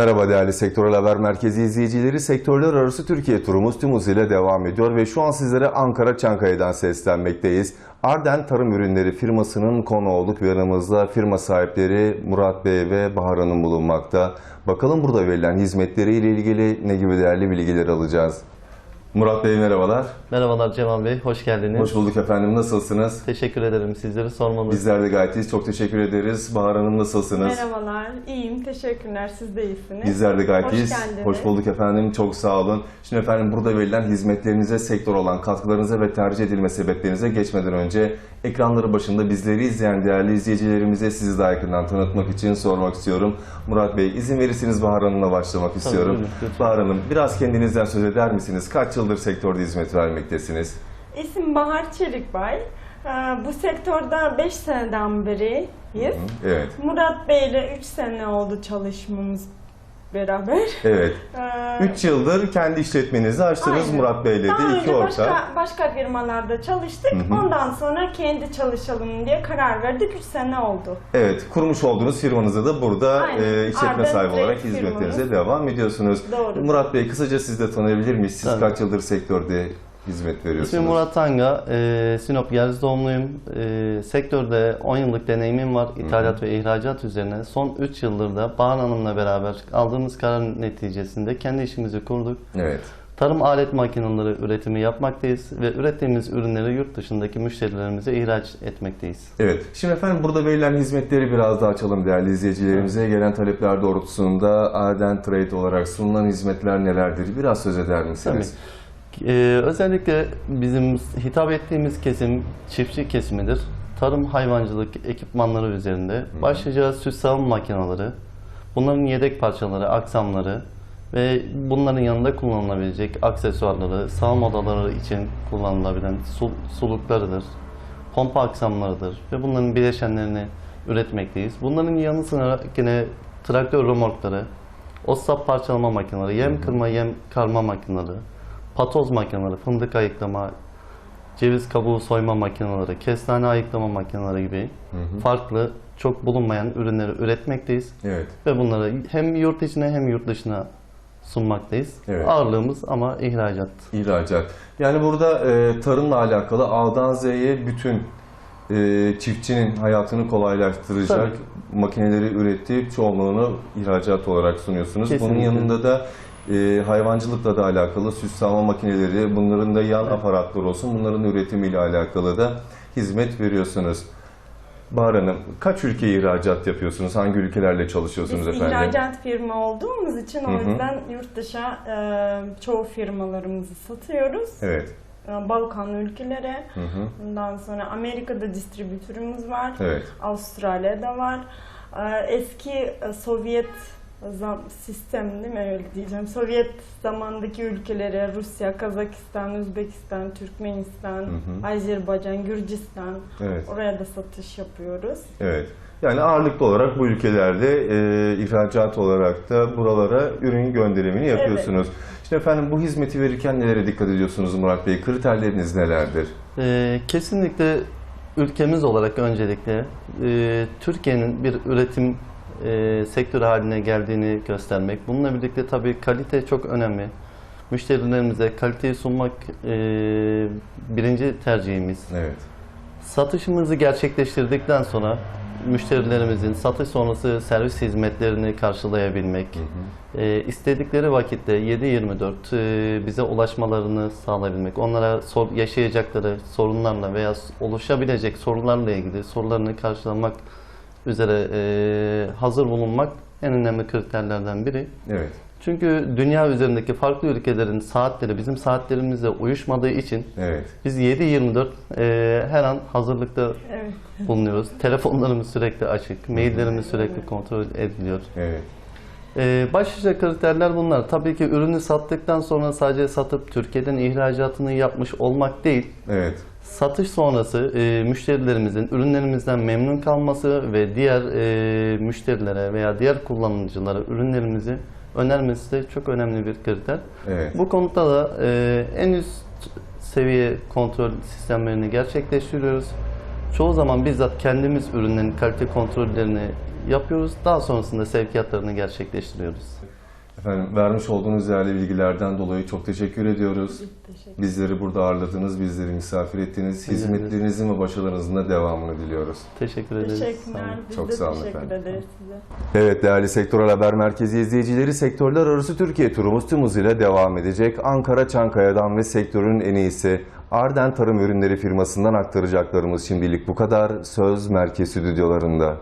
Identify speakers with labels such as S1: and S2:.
S1: Merhaba değerli Sektörel Haber Merkezi izleyicileri. Sektörler arası Türkiye turumuz tüm hızıyla devam ediyor ve şu an sizlere Ankara Çankaya'dan seslenmekteyiz. Arden Tarım Ürünleri firmasının konu olduk yanımızda firma sahipleri Murat Bey ve Bahar Hanım bulunmakta. Bakalım burada verilen hizmetleriyle ilgili ne gibi değerli bilgiler alacağız. Murat Bey merhabalar.
S2: Merhabalar Cemal Bey, hoş geldiniz.
S1: Hoş bulduk efendim. Nasılsınız?
S2: Teşekkür ederim sizleri sormanız.
S1: Bizler de gayet iyiyiz. Çok teşekkür ederiz. Bahar Hanım nasılsınız?
S3: Merhabalar, iyiyim. Teşekkürler. Siz de iyisiniz.
S1: Bizler de gayet
S3: Hoş
S1: iyiyiz.
S3: geldiniz.
S1: Hoş bulduk efendim. Çok sağ olun. Şimdi efendim burada verilen hizmetlerinize, sektör olan katkılarınıza ve tercih edilme sebeplerinize geçmeden önce ekranları başında bizleri izleyen değerli izleyicilerimize sizi daha yakından tanıtmak için sormak istiyorum. Murat Bey izin verirseniz Bahar Hanım'la başlamak istiyorum.
S2: lütfen.
S1: Bahar Hanım biraz kendinizden söz eder misiniz? Kaç yıldır sektörde hizmet vermektesiniz?
S3: İsim Bahar Çelikbay. Ee, Bu sektörde 5 seneden beriyiz.
S1: Evet.
S3: Murat Bey ile 3 sene oldu çalışmamız beraber.
S1: Evet.
S3: Ee,
S1: 3 yıldır kendi işletmenizi açtınız
S3: aynen.
S1: Murat Bey'le de
S3: Daha
S1: iki
S3: önce
S1: ortak.
S3: başka, başka firmalarda çalıştık. Ondan sonra kendi çalışalım diye karar verdik. 3 sene oldu.
S1: Evet, kurmuş olduğunuz firmanızda da burada
S3: Aynen.
S1: e, işletme
S3: Arden
S1: sahibi olarak hizmetlerinize
S3: firmamız.
S1: devam ediyorsunuz.
S3: Doğru.
S1: Murat Bey kısaca siz de tanıyabilir miyiz? Siz
S2: Tabii.
S1: kaç yıldır sektörde hizmet veriyorsunuz?
S2: İsmim Murat Tanga, e, Sinop Gerzi doğumluyum. E, sektörde 10 yıllık deneyimim var ithalat ve ihracat üzerine. Son 3 yıldır da Bahar Hanım'la beraber aldığımız karar neticesinde kendi işimizi kurduk.
S1: Evet.
S2: Tarım alet makineleri üretimi yapmaktayız ve ürettiğimiz ürünleri yurt dışındaki müşterilerimize ihraç etmekteyiz.
S1: Evet. Şimdi efendim burada verilen hizmetleri biraz daha açalım değerli izleyicilerimize. Gelen talepler doğrultusunda Arden Trade olarak sunulan hizmetler nelerdir? Biraz söz eder misiniz?
S2: Ee, özellikle bizim hitap ettiğimiz kesim çiftçi kesimidir. Tarım hayvancılık ekipmanları üzerinde. Başlıca süt sağım makineleri, bunların yedek parçaları, aksamları ve bunların yanında kullanılabilecek aksesuarları, sağım odaları için kullanılabilen su, suluklarıdır, pompa aksamlarıdır ve bunların bileşenlerini üretmekteyiz. Bunların yanı sıra yine traktör remorkları, Ossap parçalama makineleri, yem kırma, yem karma makineleri, patoz makineleri, fındık ayıklama, ceviz kabuğu soyma makineleri, kestane ayıklama makineleri gibi farklı, çok bulunmayan ürünleri üretmekteyiz.
S1: Evet.
S2: Ve bunları hem yurt içine hem yurt dışına sunmaktayız.
S1: Evet.
S2: Ağırlığımız ama ihracat.
S1: İhracat. Yani burada e, tarımla alakalı A'dan Z'ye bütün e, çiftçinin hayatını kolaylaştıracak
S2: Tabii.
S1: makineleri üretip çoğunluğunu ihracat olarak sunuyorsunuz. Bunun
S2: Kesinlikle.
S1: yanında da e, hayvancılıkla da alakalı süs sağma makineleri, bunların da yan aparatlar olsun, bunların üretimiyle alakalı da hizmet veriyorsunuz. Bahar Hanım, kaç ülkeye ihracat yapıyorsunuz? Hangi ülkelerle çalışıyorsunuz
S3: Biz
S1: efendim?
S3: ihracat firma olduğumuz için
S1: Hı
S3: o
S1: hı.
S3: yüzden yurt dışa e, çoğu firmalarımızı satıyoruz.
S1: Evet.
S3: E, Balkan ülkelere.
S1: Hı hı.
S3: Ondan sonra Amerika'da distribütörümüz var.
S1: Evet.
S3: Avustralya'da var. E, Eski e, Sovyet zam sistem değil mi öyle diyeceğim. Sovyet zamandaki ülkelere Rusya, Kazakistan, Özbekistan, Türkmenistan,
S1: hı.
S3: Azerbaycan, Gürcistan
S1: Evet.
S3: oraya da satış yapıyoruz.
S1: Evet. Yani ağırlıklı olarak bu ülkelerde e, ihracat olarak da buralara ürün gönderimini yapıyorsunuz. İşte efendim bu hizmeti verirken nelere dikkat ediyorsunuz Murat Bey? Kriterleriniz nelerdir?
S2: Ee, kesinlikle ülkemiz olarak öncelikle e, Türkiye'nin bir üretim e, sektörü haline geldiğini göstermek. Bununla birlikte tabii kalite çok önemli. Müşterilerimize kaliteyi sunmak e, birinci tercihimiz.
S1: Evet.
S2: Satışımızı gerçekleştirdikten sonra müşterilerimizin satış sonrası servis hizmetlerini karşılayabilmek, e, istedikleri vakitte 7-24 e, bize ulaşmalarını sağlayabilmek, onlara sor- yaşayacakları sorunlarla veya oluşabilecek sorunlarla ilgili sorularını karşılamak üzere e, hazır bulunmak en önemli kriterlerden biri.
S1: Evet.
S2: Çünkü dünya üzerindeki farklı ülkelerin saatleri bizim saatlerimizle uyuşmadığı için
S1: Evet.
S2: biz 7-24 e, her an hazırlıkta
S3: Evet.
S2: bulunuyoruz. Telefonlarımız sürekli açık, maillerimiz sürekli kontrol ediliyor.
S1: Evet.
S2: E, başlıca kriterler bunlar. Tabii ki ürünü sattıktan sonra sadece satıp Türkiye'den ihracatını yapmış olmak değil,
S1: Evet.
S2: satış sonrası e, müşterilerimizin ürünlerimizden memnun kalması ve diğer e, müşterilere veya diğer kullanıcılara ürünlerimizi önermesi de çok önemli bir kriter.
S1: Evet.
S2: Bu konuda da e, en üst seviye kontrol sistemlerini gerçekleştiriyoruz. Çoğu zaman bizzat kendimiz ürünlerin kalite kontrollerini yapıyoruz. Daha sonrasında sevkiyatlarını gerçekleştiriyoruz.
S1: Efendim vermiş olduğunuz değerli bilgilerden dolayı çok teşekkür ediyoruz.
S3: Teşekkür
S1: Bizleri burada ağırladınız, bizleri misafir ettiniz. Hizmetlerinizin ve başarılarınızın da devamını diliyoruz.
S2: Teşekkür ederiz. Sağ olun.
S3: Teşekkürler. Biz
S1: Çok
S3: de
S1: sağ olun
S3: teşekkür
S1: efendim.
S3: ederiz size.
S1: Evet değerli Sektörel Haber Merkezi izleyicileri sektörler arası Türkiye turumuz tüm hızıyla devam edecek. Ankara Çankaya'dan ve sektörün en iyisi Arden Tarım Ürünleri firmasından aktaracaklarımız şimdilik bu kadar. Söz Merkez Stüdyolarında.